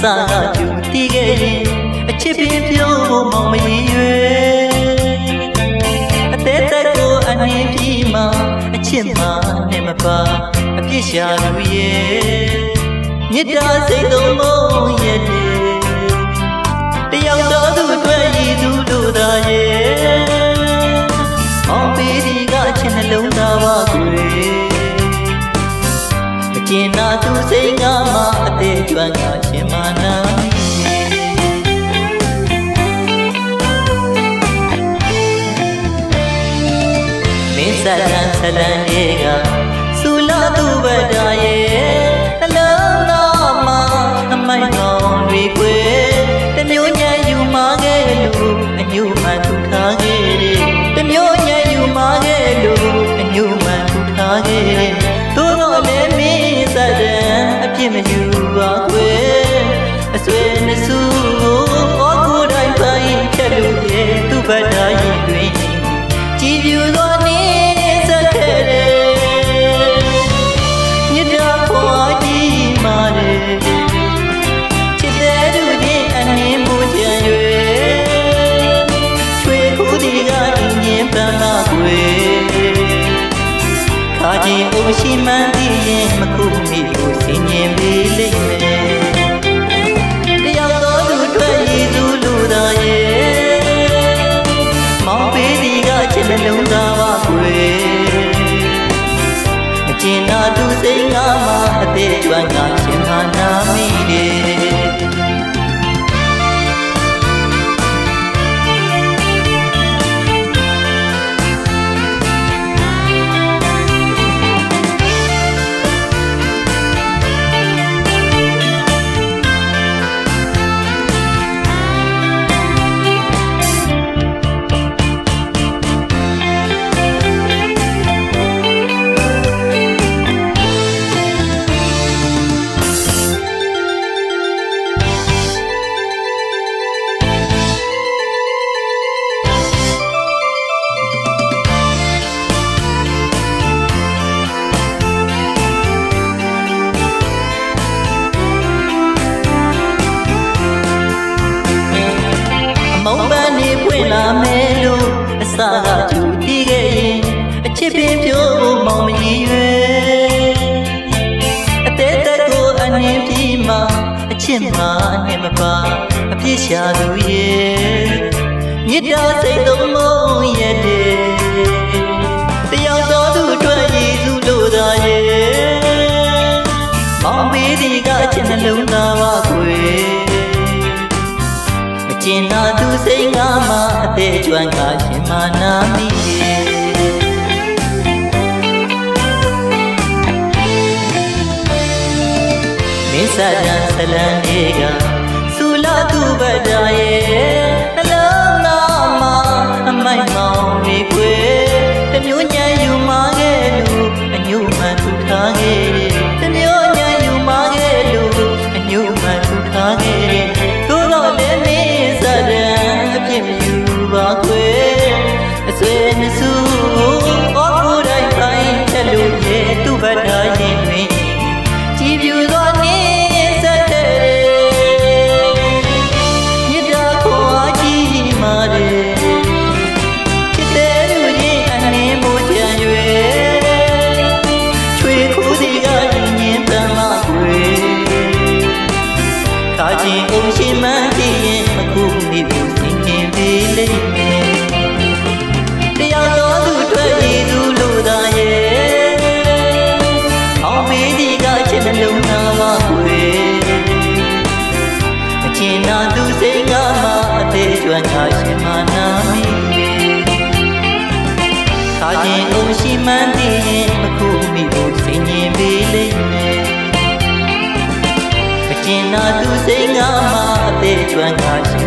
စာကကျူတီးခဲ့ရင်အချစ်ပင်ပြုံးဖို့မောင်မရည်ရွယ်အသေးသက်ကိုအနှင်းပြီးမှအချစ်မှနဲ့မပါအပြစ်ရှာလူရဲ့မြစ်တာစိတ်သုံးမုံရဲ့တယောက်တော်သူအတွက်ရည်သူတို့သာရဲ့ စိတ်ငါမှအသေးကျွမ်းကရှင်မာနာမင်းဆက်လန်းဆက်လန်းလေးကစူလာသူဗဒါရဲ့ စ်မယူပါကွယ်အဆွေနဲ့စုကိုအော်ကိုယ်တိုင်ပိုင်းဖြတ်လို့ရဲ့သူ့ဗဒါရင်တွင်ကြည်ပြူသောနေဆက်ခဲ့တယ်ညတာခွာကြီးမာတယ်ချစ်တဲ့သူချင်းအနှင်းမှုကြံရွယ်ချွေခုဒီကအင်းရင်ပန်းလာကွယ်ခါချင်းအိုရှိမှန်း မှအသေးကျွမ်းကရှင်သာနာမိတယ် စာကကျူတီးခဲ့ရင်အချစ်ပင်ပြိုးမောင်မကြီးရွယ်အသေးသက်ကိုအနှင်းပြီးမှအချစ်မှနဲ့မပါအပြစ်ရှာသူရဲ့မြစ်တာစိတ်သုံးမုံ ကျွမ်းကရှင်မာနာမိတယ်မင်းစတန်ဆလန်လေးကစူလာသူဗဒါရဲ့နှလုံးသားမှာအမိုက်မောင်တွေကွယ်တမျိုးညံယူမခဲ့လို့အညုမှန်ထူထားခဲ့တယ်တမျိုးညံယူမခဲ့လို့အညုမှန်ထူထားခဲ့တယ် ခါချင်းအုံရှိမှန်းသိရင်မခုမိဘူးစင်ရင်ပေးလိမ့်မယ်တယောက်တော်သူတွေ့ရည်သူလို့သာရဲ့အောင်မေးဒီကချစ်နှလုံးသားပါကွယ်မချင်နာသူစိတ်ကမှအသေးကျွမ်းချရှင်မနာမိခါချင်းအုံရှိမှန်းသိရင်မခုမိဘူးစင်ရင်ပေးလိမ့်မယ် မကျင်နာသူစိတ်ငါမှအသေးကျွမ်းကရှင်မာနာမိတယ်ခါရင်